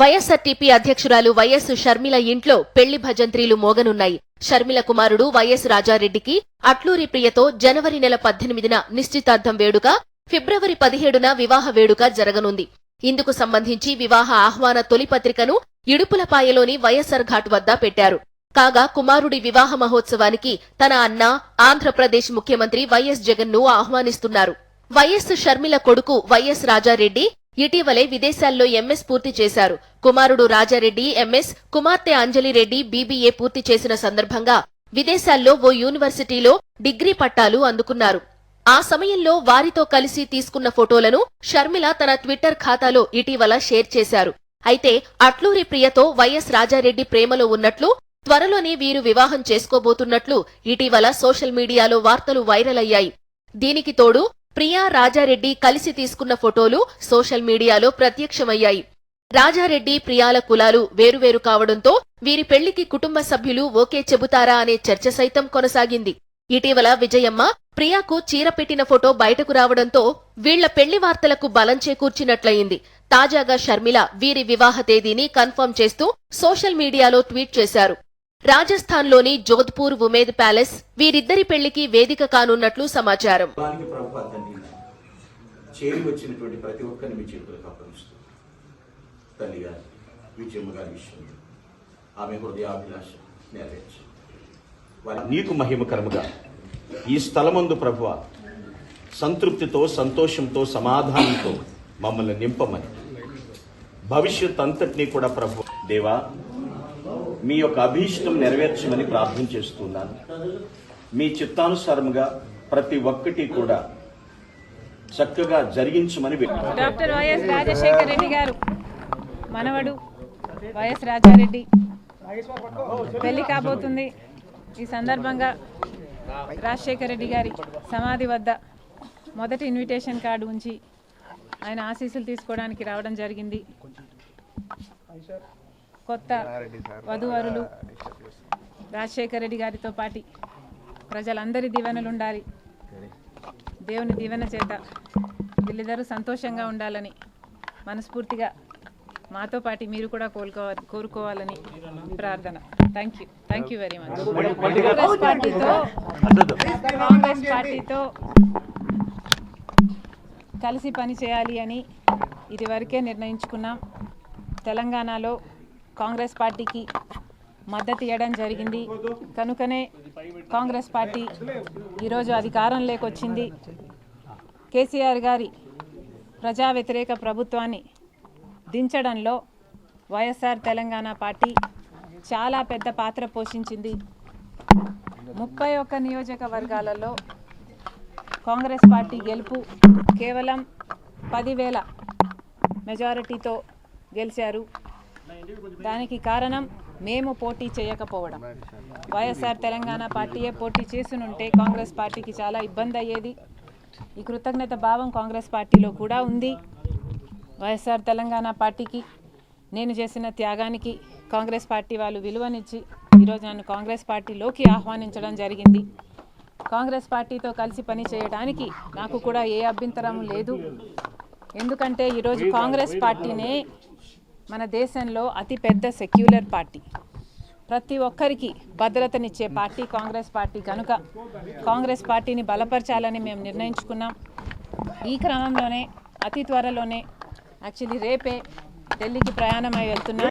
YSRTP అధ్యక్షురాలు YS Sharmila ఇంట్లో పెళ్ళి భజంత్రీలు మోగనున్నాయి. షర్మిల కుమారుడు వైఎస్ రాజారెడ్డికి అట్లూరి ప్రియతో జనవరి నెల పద్దెనిమిదిన నిశ్చితార్థం వేడుక ఫిబ్రవరి పదిహేడున వివాహ వేడుక జరగనుంది. ఇందుకు సంబంధించి వివాహ ఆహ్వాన తొలి పత్రికను ఇడుపులపాయలోని వైఎస్ఆర్ ఘాట్ వద్ద పెట్టారు. కాగా కుమారుడి వివాహ మహోత్సవానికి తన అన్న ఆంధ్రప్రదేశ్ ముఖ్యమంత్రి వైఎస్ జగన్ను ఆహ్వానిస్తున్నారు. వైఎస్ షర్మిల కొడుకు వైఎస్ రాజారెడ్డి ఇటీవలే విదేశాల్లో ఎంఎస్ పూర్తి చేశారు. కుమారుడు రాజారెడ్డి ఎంఎస్ కుమార్తె అంజలిరెడ్డి బీబీఏ పూర్తి చేసిన సందర్భంగా విదేశాల్లో ఓ యూనివర్సిటీలో డిగ్రీ పట్టాలు అందుకున్నారు. ఆ సమయంలో వారితో కలిసి తీసుకున్న ఫోటోలను షర్మిల తన ట్విట్టర్ ఖాతాలో ఇటీవల షేర్ చేశారు. అయితే అట్లూరి ప్రియతో వైఎస్ రాజారెడ్డి ప్రేమలో ఉన్నట్లు త్వరలోనే వీరు వివాహం చేసుకోబోతున్నట్లు ఇటీవల సోషల్ మీడియాలో వార్తలు వైరల్ అయ్యాయి. దీనికి తోడు ప్రియా రాజారెడ్డి కలిసి తీసుకున్న ఫోటోలు సోషల్ మీడియాలో ప్రత్యక్షమయ్యాయి. రాజారెడ్డి ప్రియాల కులాలు వేరువేరు కావడంతో వీరి పెళ్ళికి కుటుంబ సభ్యులు ఓకే చెబుతారా అనే చర్చ సైతం కొనసాగింది. ఇటీవల విజయమ్మ ప్రియాకు చీర పెట్టిన ఫోటో బయటకు రావడంతో వీళ్ళ పెళ్ళి వార్తలకు బలం చేకూర్చినట్లయింది. తాజాగా షర్మిల వీరి వివాహ తేదీని కన్ఫర్మ్ చేస్తూ సోషల్ మీడియాలో ట్వీట్ చేశారు. రాజస్థాన్లోని జోధ్పూర్ ఉమేద్ ప్యాలెస్ వీరిద్దరి పెళ్ళికి వేదిక కానున్నట్లు సమాచారం. చేరి వచ్చినటువంటి ప్రతి ఒక్కరిని మీ చేతులకు అప్పగిస్తూ తల్లి గారి విజయమ్మ గారి విషయంలో ఆమె హృదయాభిలాష నెరవేర్చు. వారి నీకు మహిమకరముగా ఈ స్థలమందు ప్రభువ సంతృప్తితో సంతోషంతో సమాధానంతో మమ్మల్ని నింపమని. భవిష్యత్ అంతటినీ కూడా ప్రభు దేవా మీ యొక్క అభీష్టం నెరవేర్చమని ప్రార్థన చేస్తున్నాను. మీ చిత్తానుసారముగా ప్రతి ఒక్కటి కూడా చక్కగా జరిగించమని డాక్టర్ వైఎస్ రాజశేఖర్ రెడ్డి గారు మనవడు వైఎస్ రాజారెడ్డి పెళ్ళి కాబోతుంది. ఈ సందర్భంగా రాజశేఖర్ రెడ్డి గారి సమాధి వద్ద మొదటి ఇన్విటేషన్ కార్డు ఉంచి ఆయన ఆశీస్సులు తీసుకోవడానికి రావడం జరిగింది. కొత్త వధువరులు రాజశేఖర్ రెడ్డి గారితో పాటి ప్రజలందరి దీవెనలు ఉండాలి దేవుని దీవెన చేత వీళ్ళిద్దరూ సంతోషంగా ఉండాలని మనస్ఫూర్తిగా మాతో పాటు మీరు కూడా కోలుకోవాలి కోరుకోవాలని ప్రార్థన. Thank you thank you very much Congress పార్టీతో కాంగ్రెస్ పార్టీతో కలిసి పని చేయాలి అని ఇదివరకే నిర్ణయించుకున్నాం. తెలంగాణలో కాంగ్రెస్ పార్టీకి మద్దతు ఇవ్వడం జరిగింది. కనుకనే కాంగ్రెస్ పార్టీ ఈరోజు అధికారం లేకొచ్చింది కేసీఆర్ గారి ప్రజా వ్యతిరేక ప్రభుత్వాన్ని దించడంలో వైఎస్ఆర్ తెలంగాణ పార్టీ చాలా పెద్ద పాత్ర పోషించింది. ముప్పై ఒక్క నియోజకవర్గాలలో కాంగ్రెస్ పార్టీ గెలుపు కేవలం పదివేల మెజారిటీతో గెలిచారు. దానికి కారణం మేము పోటీ చేయకపోవడం. వైఎస్ఆర్ తెలంగాణ పార్టీయే పోటీ చేసునుంటే కాంగ్రెస్ పార్టీకి చాలా ఇబ్బంది అయ్యేది. ఈ కృతజ్ఞత భావం కాంగ్రెస్ పార్టీలో కూడా ఉంది. వైఎస్ఆర్ తెలంగాణ పార్టీకి నేను చేసిన త్యాగానికి కాంగ్రెస్ పార్టీ వాళ్ళు విలువనిచ్చి ఈరోజు నన్ను కాంగ్రెస్ పార్టీలోకి ఆహ్వానించడం జరిగింది. కాంగ్రెస్ పార్టీతో కలిసి పని చేయడానికి నాకు కూడా ఏ అభ్యంతరం లేదు. ఎందుకంటే ఈరోజు కాంగ్రెస్ పార్టీనే మన దేశంలో అతిపెద్ద సెక్యులర్ పార్టీ. ప్రతి ఒక్కరికి భద్రతనిచ్చే పార్టీ కాంగ్రెస్ పార్టీ. కనుక కాంగ్రెస్ పార్టీని బలపరచాలని మేము నిర్ణయించుకున్నాం. ఈ క్రమంలోనే అతి త్వరలోనే యాక్చువల్లీ రేపే ఢిల్లీకి ప్రయాణమై వెళ్తున్నాం.